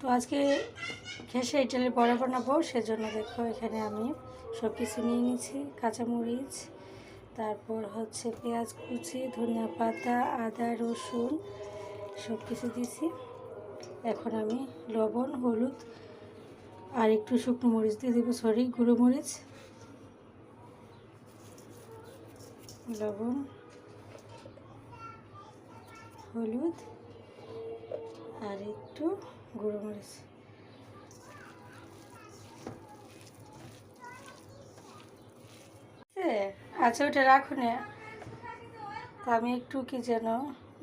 তো আজকে খেসে ইটালির বড়া বানাবো, সেজন্য দেখো এখানে আমি সব কিছু নিয়ে নিয়েছি, কাঁচামরিচ, তারপর হচ্ছে পেঁয়াজ কুচি, ধনিয়া পাতা, আদা, রসুন সব কিছু দিয়েছি। এখন আমি লবণ, হলুদ আর একটু শুকনো মরিচ দিয়ে দেবো সরি গুঁড়ো মরিচ। লবণ, হলুদ আর একটু গুঁড়ো আচ্ছা ওটা রাখুন তা আমি একটু কি যেন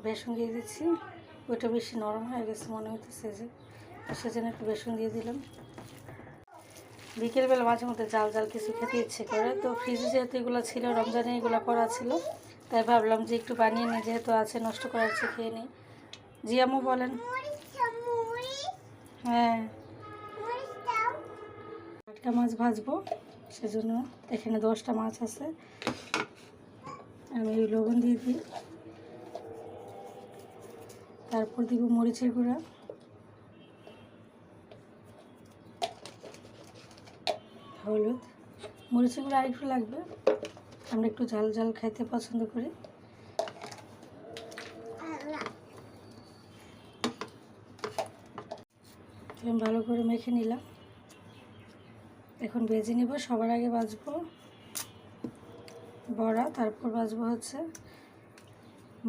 বেসন দিয়ে দিচ্ছি। ওটা বেশি নরম হয়ে গেছে, মনে হইতেছে যে। সেজন্য একটু বেসন দিয়ে দিলাম। বিকেলবেলা মাঝে মধ্যে জাল জাল কিছু খেতে ইচ্ছে করে। তো ফ্রিজে যেহেতু এগুলো ছিল, রমজানে এগুলো করা ছিল, তাই ভাবলাম যে একটু বানিয়ে নিই, যেহেতু আছে, নষ্ট করার চেয়ে খেয়ে নিই। জি আম্মু বলেন। হ্যাঁ। মাছ ভাজবো, সেজন্য এখানে দশটা মাছ আছে। আমি লবণ দিয়ে দিই। তারপর দিব মরিচের গুঁড়া। হলুদ। মরিচের গুঁড়া আরেকটু লাগবে। আমরা একটু ঝাল ঝাল খাইতে পছন্দ করি। আমি ভালো করে মেখে নিলাম। এখন ভেজে নিব, সবার আগে বাজবো বড়া, তারপর বাজবো হচ্ছে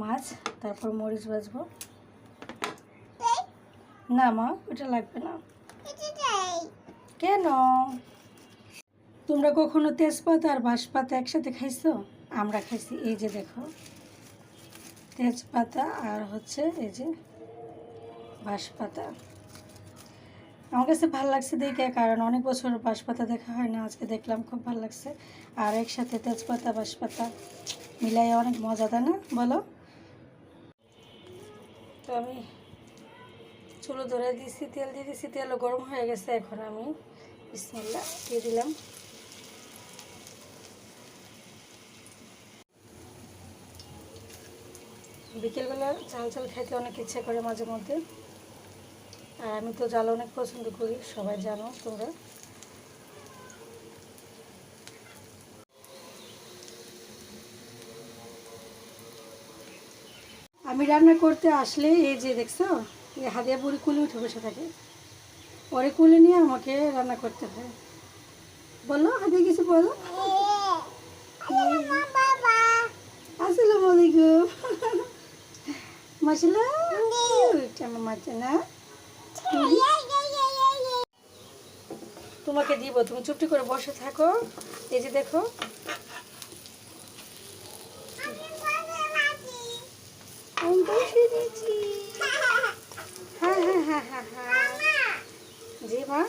মাছ, তারপর মরিচ বাজবো না মা ওটা লাগবে না। কেন? তোমরা কখনো তেজপাতা আর বাঁশপাতা একসাথে খাইছো? আমরা খাইছি, এই যে দেখো। তেজপাতা আর হচ্ছে এই যে বাঁশপাতা। আমার কাছে ভালো লাগছে দেখে, কারণ অনেক বছর বাঁশপাতা দেখা হয় না, আজকে দেখলাম খুব ভালো লাগছে। আর একসাথে তেজপাতা, বাঁশপাতা মিলাই অনেক মজা, তাই না? বলো। তো আমি চুলো ধরে দিয়েছি, তেল দিয়ে দিয়েছি, তেলও গরম হয়ে গেছে এখন আমি। বিসমিল্লা দিয়ে দিলাম। বিকেলবেলা চাল চাল খেতে অনেক ইচ্ছে করে মাঝে মধ্যে। আর আমি তো জাল অনেক পছন্দ করি সবাই জানো তোমরা। আমি রান্না করতে আসলে এই যে দেখছ এই হাদিয়া বুড়ি কুলে উঠে বসে থাকে। পরে কুলে নিয়ে আমাকে রান্না করতে হয়। বলো হাদিয়া কিছু বলো। আসসালামু আলাইকুম। মশলা আমার না। তোমাকে দিব, তুমি চুপটি করে বসে থাকো। এই যে দেখো। বসে দিয়েছি। হ্যাঁ হ্যাঁ হ্যাঁ হ্যাঁ হ্যাঁ। জি, মা।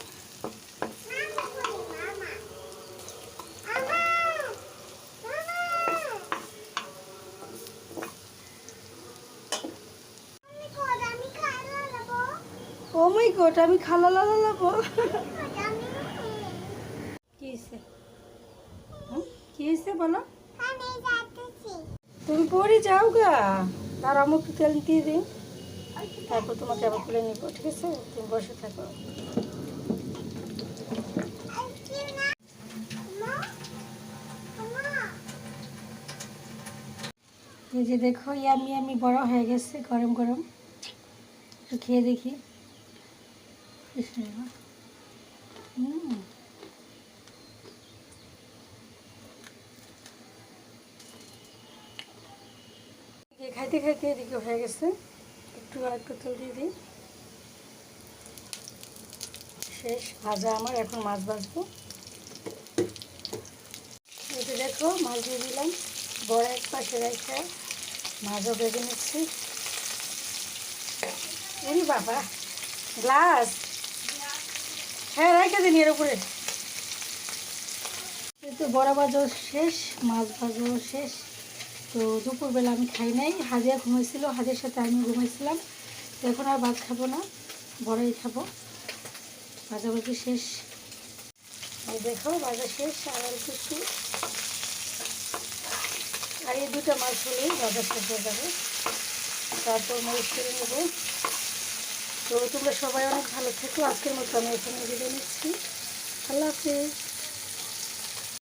ও মাই গড আমি খালা লালা লাবো। কি হয়েছে হুম? কি বলো? তুমি পরে যাও গা। তার আমি তেল দিয়ে দিই তারপর তোমাকে আবার খুলে নিবো, ঠিক আছে? তুমি বসে থাকো। এই যে দেখো, ইয়ামি আমি বড় হয়ে গেছে, গরম গরম। একটু খেয়ে দেখি। খাইতে খাইতে এদিকে হয়ে গেছে। একটু আর একটু তেল দিয়ে দিই। শেষ, ভাজা আমার, এখন মাছ ভাজবো। যে দেখো, মাছ দিয়ে দিলাম। বড় এক পাশে রেখে মাছও ভেজে নিচ্ছি। বাবা, গ্লাস। হ্যাঁ রেখে দিন এর উপরে। তো বড়া ভাজাও শেষ, মাছ ভাজাও শেষ। তো দুপুরবেলা আমি খাই নাই। হাজিয়া ঘুমাইছিল হাজির সাথে আমি ঘুমাইছিলাম। এখন আর ভাত খাব না, বড়াই খাব। ভাজাভাজি শেষ। দেখো, ভাজা শেষ, আর একটু আর এই দুটো মাছ হলেই ভাজা শেষ হয়ে যাবে। তারপর মরিচ করে নেব। তো তোমরা সবাই অনেক ভালো থেকো। আজকের মতো আমি এখানে বিদায় নিচ্ছি। আল্লাহ হাফিজ।